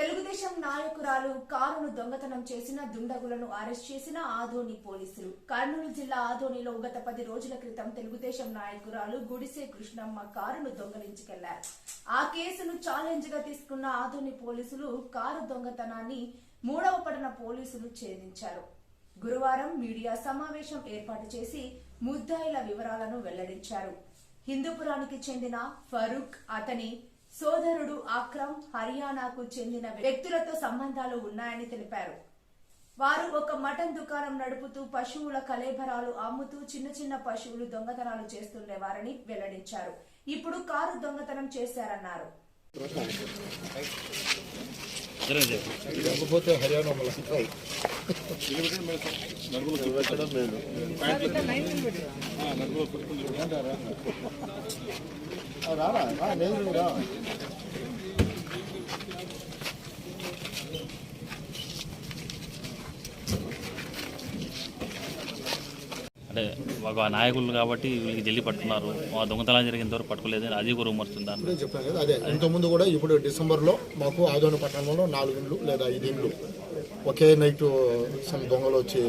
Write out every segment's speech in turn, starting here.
తెలుగుదేశం నాయకురాలు కారును దొంగతనం చేసిన దుండగులను అరెస్ట్ చేసిన ఆదోని పోలీసులు. కర్నూలు జిల్లా ఆదోనిలో గత పది రోజుల క్రితం తెలుగుదేశం నాయకురాలు గుడిసే కృష్ణమ్మ కారును దొంగలించుకెళ్ళారు. ఆ కేసును ఛాలెంజ్గా తీసుకున్న ఆదోని పోలీసులు కారు దొంగతనాన్ని మూడవ పడన పోలీసులు ఛేదించారు. గురువారం మీడియా సమావేశం ఏర్పాటు చేసి ముద్దాయిల వివరాలను వెల్లడించారు. హిందూపురానికి చెందిన ఫరూక్ అతని సోదరుడు అక్రమ్ హర్యానాకు చెందిన వ్యక్తులతో సంబంధాలు ఉన్నాయని తెలిపారు. వారు ఒక మటన్ దుకాణం నడుపుతూ పశువుల కలేబరాలు అమ్ముతూ చిన్న చిన్న పశువులు దొంగతనాలు చేస్తుండేవారని వెల్లడించారు. ఇప్పుడు కారు దొంగతనం చేశారన్నారు. హర్యానా మళ్ళీ అంటే ఒక నాయకులు కాబట్టి వీళ్ళకి జల్లి పట్టుకున్నారు. ఆ దొంగతనం జరిగినంత వరకు పట్టుకోలేదు. అది కూడా రూమర్స్ ఇప్పుడే చెప్పాను కదా అదే ఇంతకుముందు కూడా ఇప్పుడు డిసెంబర్లో మాకు ఆదోని పట్టణంలో నాలుగు ఇండ్లు లేదా ఐదు ఇండ్లు ఒకే నైట్ సమ్ దొంగలు వచ్చి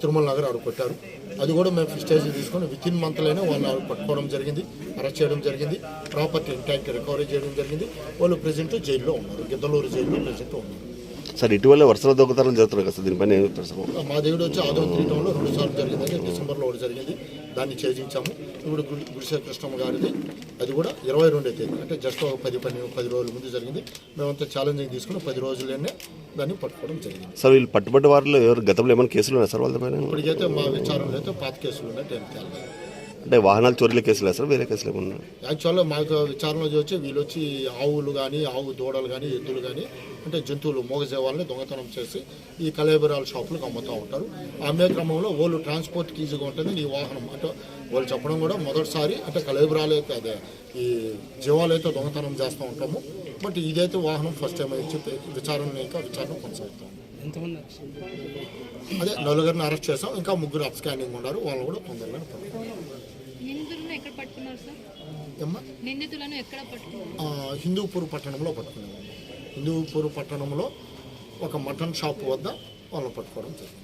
తిరుమల నగర్ ఆడు కొట్టారు. అది కూడా మేము స్టేజ్ తీసుకొని విత్ ఇన్ మంత్లోనే వాళ్ళు పట్టుకోవడం జరిగింది అరెస్ట్ చేయడం జరిగింది ప్రాపర్టీ ఇంటాక్ట్ రికవరీ చేయడం జరిగింది. వాళ్ళు ప్రజెంట్ జైల్లో ఉన్నారు గిద్దలూరు జైల్లో ప్రజెంట్ ఉన్నారు. సార్ ఇటీవల వరుస దొంగతనం జరుగుతున్నాయి కదా సార్ దీనిపైన ఏం చెప్తారు సార్? మా దేవుడు వచ్చి ఆదో త్రీ టౌన్లో రెండు సార్లు జరిగింది. డిసెంబర్లో ఒకటి జరిగింది. దాన్ని ఛేదించాము. ఇప్పుడు గుడి గుడిసె కృష్ణమ్మ గారిది. అది కూడా ఇరవై రెండో తేదీ. అంటే జస్ట్ ఒక పది పది పది రోజుల ముందు జరిగింది. మేమంతా ఛాలెంజింగ్ తీసుకుని పది రోజులనే దాన్ని పట్టుకోవడం జరిగింది. సార్ వీళ్ళు పట్టుబడ్డ వారిలో ఎవరు గతంలో ఏమైనా కేసులు ఉన్నాయి సార్ వాళ్ళ పైన? ఇప్పటికైతే మా విచారణలో అయితే పాత కేసులు ఉన్నాయి. తేలేదు అంటే వాహనాలు చోరీల కేసులు సార్? వేరే కేసులు ఏమన్నా యాక్చువల్గా మాకు విచారణలో వచ్చి వీళ్ళు వచ్చి ఆవులు కానీ ఆవు దూడలు కానీ ఎద్దులు కానీ అంటే జంతువులు మోగజేవాళ్ళని దొంగతనం చేసి ఈ కలేబరాల షాపులకు అమ్ముతూ ఉంటారు. అమ్మే క్రమంలో వాళ్ళు ట్రాన్స్పోర్ట్కి ఈజీగా ఉంటుంది నీ వాహనం. అంటే వాళ్ళు చెప్పడం కూడా మొదటిసారి అంటే కలేబరాలు అయితే అదే ఈ జీవాలు అయితే దొంగతనం చేస్తూ ఉంటాము. బట్ ఇదైతే వాహనం ఫస్ట్ టైం అయితే చెప్పి విచారణ ఇంకా విచారణ కొనసాగుతాము. అదే నలుగురిని అరెస్ట్ చేసాం ఇంకా ముగ్గురు అప్ స్కానింగ్ ఉన్నారు. వాళ్ళు కూడా ఆ, హిందూపూర్ పట్టణంలో పట్టుకునేవాళ్ళం హిందూపూర్ పట్టణంలో ఒక మటన్ షాప్ వద్ద వాళ్ళని పట్టుకోవడం జరిగింది.